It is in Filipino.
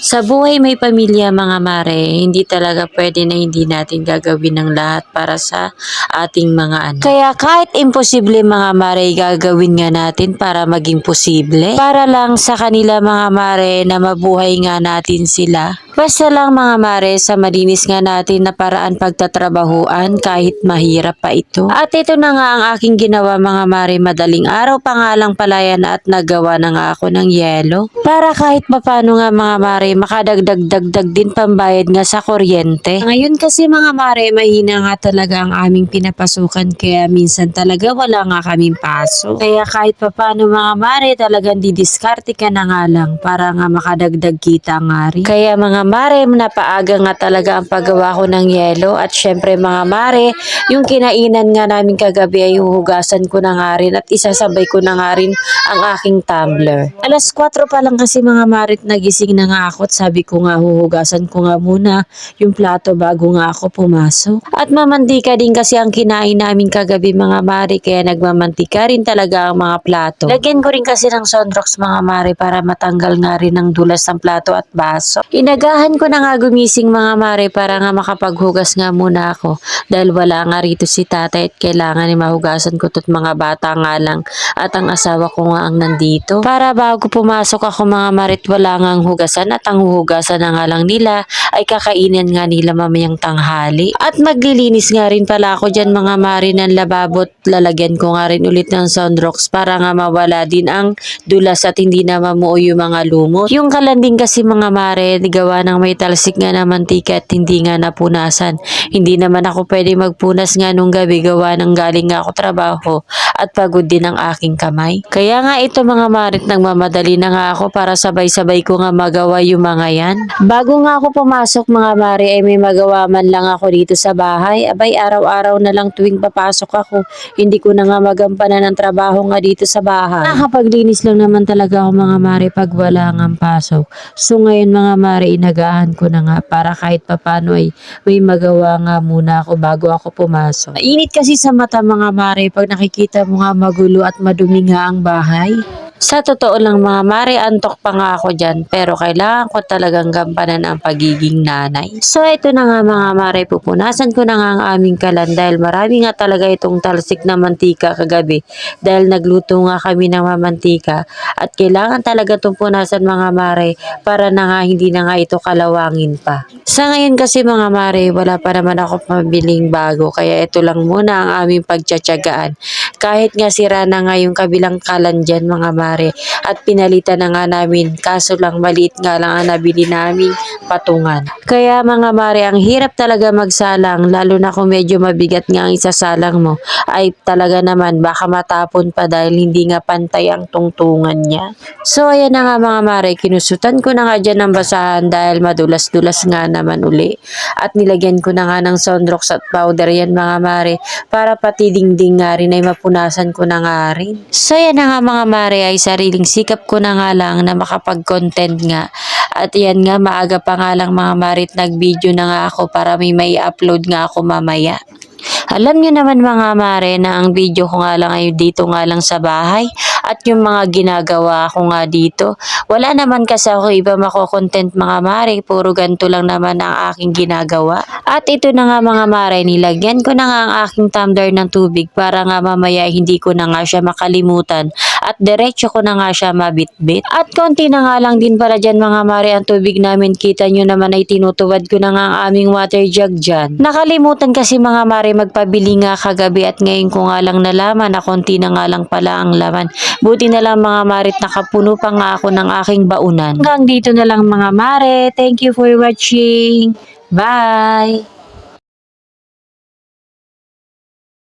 Sa buhay may pamilya mga mare, hindi talaga pwede na hindi natin gagawin ng lahat para sa ating mga anak. Kaya kahit imposible mga mare, gagawin nga natin para maging posible. Para lang sa kanila mga mare na mabuhay nga natin sila. Basta lang mga mare sa malinis nga natin na paraan pagtatrabahuan kahit mahirap pa ito. At ito na nga ang aking ginawa mga mare madaling araw pa nga lang palayan at nagawa na nga ako ng yelo. Para kahit papano nga mga mare makadagdag-dagdag din pambayad nga sa kuryente. Ngayon kasi mga mare mahina nga talaga ang aming pinapasukan kaya minsan talaga wala nga kaming paso. Kaya kahit papano mga mare talagang didiskarte ka na nga lang para nga makadagdag kita nga rin. Kaya mga mare napaaga nga talaga ang paggawa ko ng yelo at syempre mga mare yung kinainan nga namin kagabi ay huhugasan ko na nga rin at isasabay ko na nga rin ang aking tumbler. Alas 4 pa lang kasi mga marit nagising na nga ako at sabi ko nga huhugasan ko nga muna yung plato bago nga ako pumasok. At mamantika din kasi ang kinain namin kagabi mga mari kaya nagmamantika rin talaga ang mga plato. Lagyan ko rin kasi ng Sonrox mga mari para matanggal nga rin ang dulas ng plato at baso. Inagahan ko na nga gumising mga mari para nga makapaghugas nga muna ako dahil wala nga rito si tatay at kailangan ni mahugasan ko to't mga bata nga lang at ang asawa ko nga ang nandito. Para bago pumasok ako mga marit wala nga ang hugasan at ang huhugasan na nga lang nila ay kakainin nga nila mamayang tanghali. At maglilinis nga rin pala ako dyan mga mari ng lababo at lalagyan ko nga rin ulit ng Sunrox para nga mawala din ang dulas at hindi na mamuo yung mga lumot. Yung kalanding kasi mga mare, gawa ng may talsik nga na mantika at hindi nga napunasan. Hindi naman ako pwede magpunas nga nung gabi gawa ng galing ako trabaho at pagod din ang aking kamay. Kaya nga ito mga marit nagmamadali na nga ako para sabay-sabay ko nga magawa yung mga yan. Bago nga ako pumasok mga mari ay may magawa man lang ako dito sa bahay. Abay araw-araw na lang tuwing papasok ako. Hindi ko na nga magampanan ng trabaho nga dito sa bahay. Nakapaglinis lang naman talaga ako mga mari pag wala nga pasok. So ngayon mga mari inagahan ko na nga para kahit papano ay may magawa nga muna ako bago ako pumasok. Mainit kasi sa mata mga mare pag nakikita mo nga magulo at madumi nga ang bahay. Sa totoo lang mga mare, antok pa nga ako dyan pero kailangan ko talagang gampanan ang pagiging nanay. So ito na nga mga mare, pupunasan ko na nga ang aming kalan dahil marami nga talaga itong talsik na mantika kagabi dahil nagluto nga kami ng mamantika at kailangan talaga itong punasan mga mare para na nga hindi na nga ito kalawangin pa. Sa ngayon kasi mga mare, wala pa naman ako pabiling bago kaya ito lang muna ang aming pagtsatsagaan. Kahit nga sira na nga yung kabilang kalan dyan mga mare at pinalitan na nga namin kaso lang maliit nga lang ang nabili namin patungan. Kaya mga mare, ang hirap talaga magsalang lalo na kung medyo mabigat nga ang isasalang mo ay talaga naman baka matapon pa dahil hindi nga pantay ang tungtungan niya. So ayan na nga mga mare, kinusutan ko na nga dyan ng basahan dahil madulas-dulas nga naman uli. At nilagyan ko na nga ng Sonrox at powder yan mga mare para pati dingding nga rin ay mapunasan ko na nga rin. So yan na nga mga mare ay sariling sikap ko na nga lang na makapag-content nga. At yan nga maaga pa nga lang mga marit nag-video na nga ako para may may upload nga ako mamaya. Alam niyo naman mga mare na ang video ko nga lang ay dito nga lang sa bahay at yung mga ginagawa ko nga dito. Wala naman kasi ako iba mako-content mga mare, puro ganito lang naman ang aking ginagawa. At ito na nga mga mare, nilagyan ko na nga ang aking tumbler ng tubig para nga mamaya hindi ko na nga siya makalimutan at diretso ko na nga siya mabitbit. At konti na nga lang din pala dyan mga mare ang tubig namin. Kita nyo naman ay tinutuwad ko na nga ang aming water jug dyan. Nakalimutan kasi mga mare magpabili nga kagabi at ngayon ko nga lang nalaman na konti na nga lang pala ang laman. Buti na lang mga marit nakapuno pa nga ako ng aking baunan. Hanggang dito na lang mga mare. Thank you for watching. Bye!